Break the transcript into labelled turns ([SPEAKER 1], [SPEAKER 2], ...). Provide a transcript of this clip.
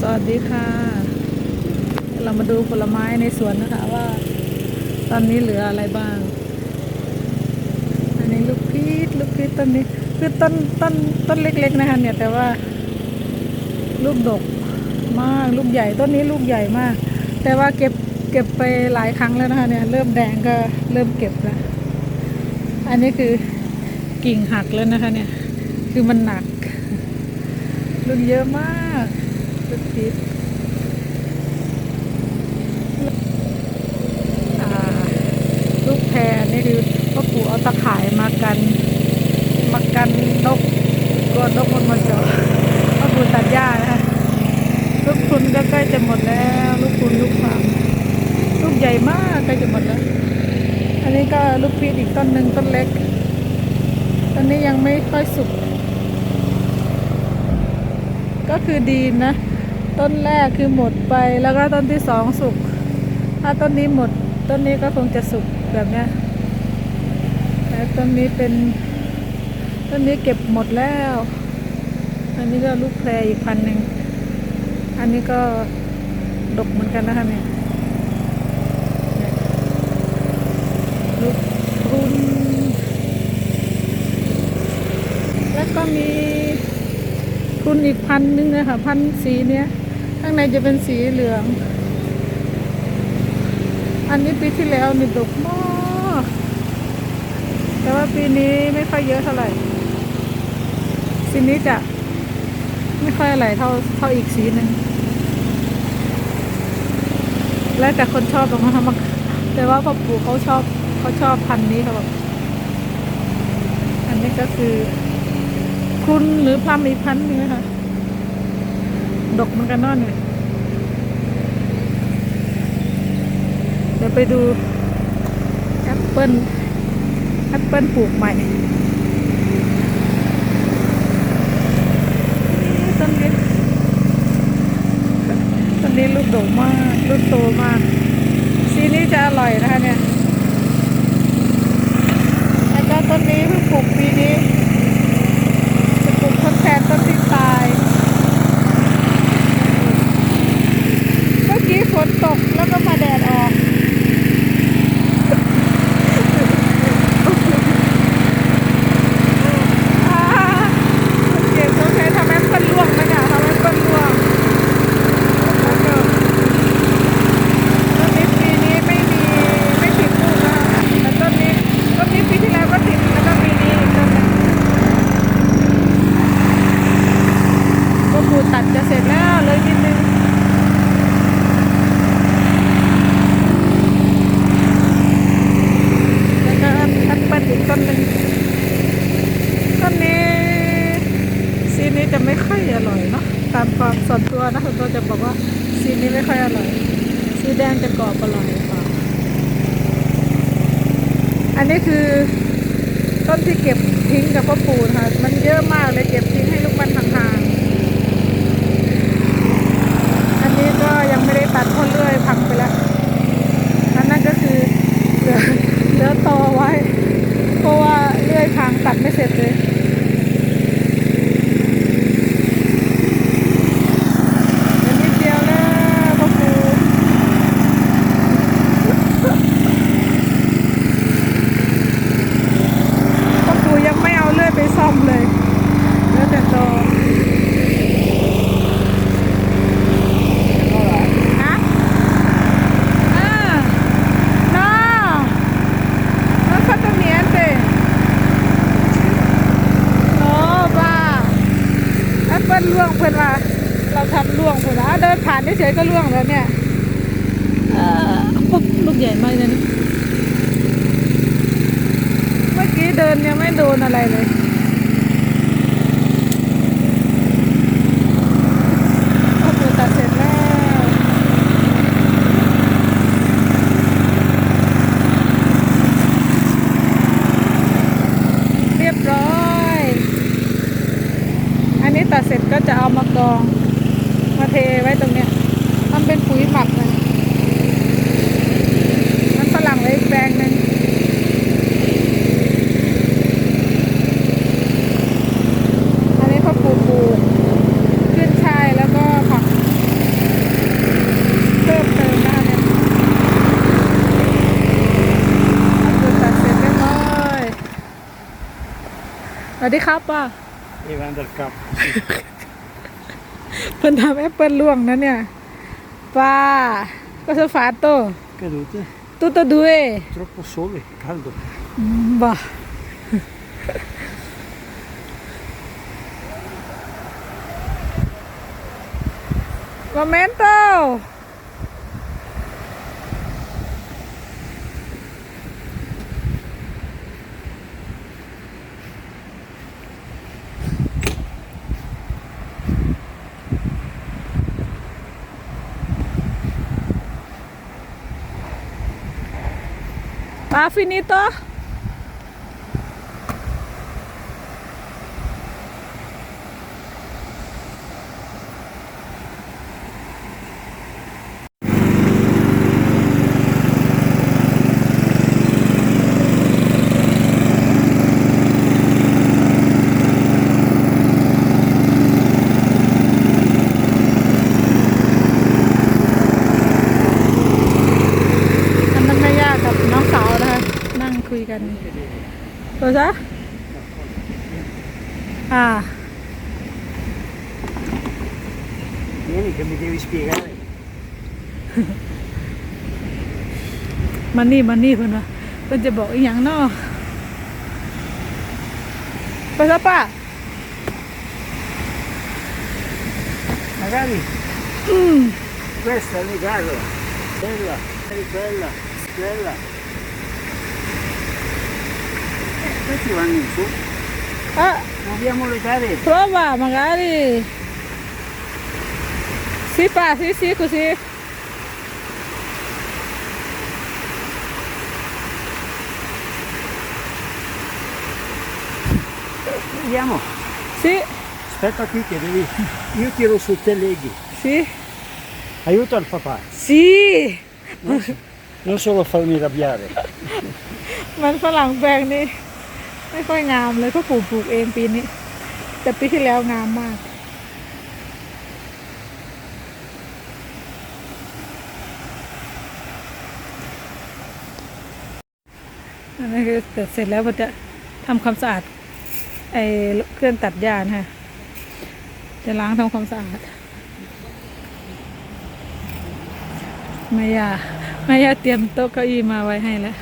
[SPEAKER 1] สวัสดีค่ะ เรามาดูผลไม้ในสวนนะคะว่า ตอนนี้เหลืออะไรบ้าง อันนี้ลูกพีชลูกพีชต้นนี้ คือต้นต้นต้นเล็กๆนะคะเนี่ยแต่ว่า ลูกดกมากลูกใหญ่ต้นนี้ลูกใหญ่มาก แต่ว่าเก็บเก็บไปหลายครั้งแล้วนะคะเนี่ยเริ่มแดงก็เริ่มเก็บแล้วอันนี้คือกิ่งหักแล้วนะคะเนี่ยคือมันหนักลูกเยอะมาก ลูกพีชลูกแพรนี่คือพ่อปู่เอาตะข่ายมากัน มากันนกกลัวนกมันมาเจาะพ่อปู่ตัดหญ้านะคะลูกคุณก็ใกล้จะหมดแล้ว ลูกคุณลูกฟางลูกใหญ่มากใกล้จะหมดแล้ว อันนี้ก็ลูกพีชอีกต้นหนึ่งต้นเล็กต้นนี้ยังไม่ค่อยสุก ก็คือดีนะ ต้นแรกคือหมดไปแล้วก็ต้นที่สองสุก ถ้าต้นนี้หมด ต้นนี้ก็คงจะสุกแบบเนี้ยแต่ต้นนี้เป็น ต้นนี้เก็บหมดแล้ว อันนี้ก็ลูกแพรอีกพันหนึ่ง อันนี้ก็ดกเหมือนกันนะคะเนี่ยเนี่ยลูกรุนแล้วก็มี คุณอีกพันหนึงนะคะพันสีเนี้ยข้างในจะเป็นสีเหลือง อันนี้ปีที่แล้วนี่ดกมากแต่ว่าปีนี้ไม่ค่อยเยอะเท่าไหร่สีนี้จะไม่ค่อยอะไรเท่าเท่าอีกสีหนึ่งแล้วแต่คนชอบตรงนั้นมั้งแต่ว่าพ่อปู่เขาชอบเขาชอบพันนี้เขาบอกอันนี้ก็คือ คุณหรือพลัมอีกพันหนึงนะคะดกเหมือนกันนอนเนี่ยเดี๋ยวไปดูแอปเปิลแอปเปิลปลูกใหม่นี่ต้นนี้ต้นนี้ลูกดกมาก ลูกโตมากสีนี้จะอร่อยนะคะเนี่ยแล้วก็ต้นนี้เพิ่งปลูกปีนี้ ปลูกทดแทนต้นที่ตาย เมื่อกี้ฝนตกแล้วก็มาแดดออก อ่าเก็บทดแทนทำให้เปิ้ลร่วงนะเนี่ยทำให้เปิ้ลร่วงแล้วก็ต้นนี้ปีนี้ไม่มีไม่ติดลูกนะคะแต่ต้นนี้ต้นนี้ปีที่แล้วก็ติดแล้วก็ปีนี้อีกต้นหนึง ก็ปูตัดจะเสร็จแล้วเลยนิดนึงแล้วก็แอปเปิ้ลอีกต้นหนึ่งต้นนี้สีนี้จะไม่ค่อยอร่อยเนาะตามความส่วนตัวนะส่วนตัว จะบอกว่าสีนี้ไม่ค่อยอร่อย สีแดงจะกรอบอร่อยกว่าอันนี้คือต้นที่เก็บทิ้งกับพ่อปู่นค่ะ มันเยอะมากเลยเก็บทิ้งให้ลูกมันห่างๆ อันนี้ก็ยังไม่ได้ตัดคนราะเลื่อยพังไปแล้ว อันนั้นก็คือเหลือเหลือตอไว้ เพราะว่าเลื่อยพังตัดไม่เสร็จเลย เดี๋ยวนิดเดียวแล้วพ่อปู่ พ่อปู่ยังไม่เอาเลื่อยไปซ่อมเลยเหลือแต่ตอฮะอ่า no non fatto niente no บ้าแอปเปิ้ลล่วงเพื่อนว่าเราทำล่วงเพื่อนว่าอะเดินผ่าน เฉยๆก็ล่วงแล้วเนี่ยเออปุ๊บลูกใหญ่มากเลยนะเมื่อกี้เดินยังไม่โดนอะไรเลย โอ้โหตัดเสร็จแล้ว เรียบร้อย อันนี้ตัดเสร็จก็จะเอามากอง มาเทไว้ตรงเนี้ยทำเป็นปุ๋ยหมักเลยมันฝรั่งไว้อีกแปลงหนึ่งอันนี้เขาปลูกปลูกขึ้นช่ายแล้วก็ผัก วัสดีครับป้า
[SPEAKER 2] E vendere cap.
[SPEAKER 1] เพิ่นทำแอปเปิลล่วงนะเนี่ยป้าก็สฟาโต
[SPEAKER 2] Cadute.
[SPEAKER 1] ตุตด้วย
[SPEAKER 2] Troppo sole, caldo.
[SPEAKER 1] บ่โมเมนโต Ah, finito? นั่งคุยกันตัวซะอ่า
[SPEAKER 2] Vieni che mi devi spiegare.
[SPEAKER 1] มันนี่มันนี่เพิ่นว่าเพิ่นจะบอกอีหยังเนาะไปซะป้า
[SPEAKER 2] Magari
[SPEAKER 1] อืม
[SPEAKER 2] questa è legale. Bella, bella, bella. questi vanno in su.
[SPEAKER 1] อ่ะ
[SPEAKER 2] Muoviamo le gare.
[SPEAKER 1] prova magari sì pa sì sì così
[SPEAKER 2] Vediamo.
[SPEAKER 1] sì
[SPEAKER 2] Aspetta qui che devi... Io tiro su te leghi.
[SPEAKER 1] sì
[SPEAKER 2] Aiuto il papà.
[SPEAKER 1] sì
[SPEAKER 2] Non solo farmi arrabbiare.
[SPEAKER 1] มันฝรั่งแปลงนี่ ไม่ค่อยงามเลยเพราะปลูกปลูกเองปีนี้ แต่ปีที่แล้วงามมากอันนี้คือเสร็จแล้วมันจะทำความสะอาดไอ้เครื่องตัดหญ้านะะจะล้างทำความสะอาดแม่ยาแม่ยาเตรียมโต๊ะเก้าอี้มาไว้ให้แล้ว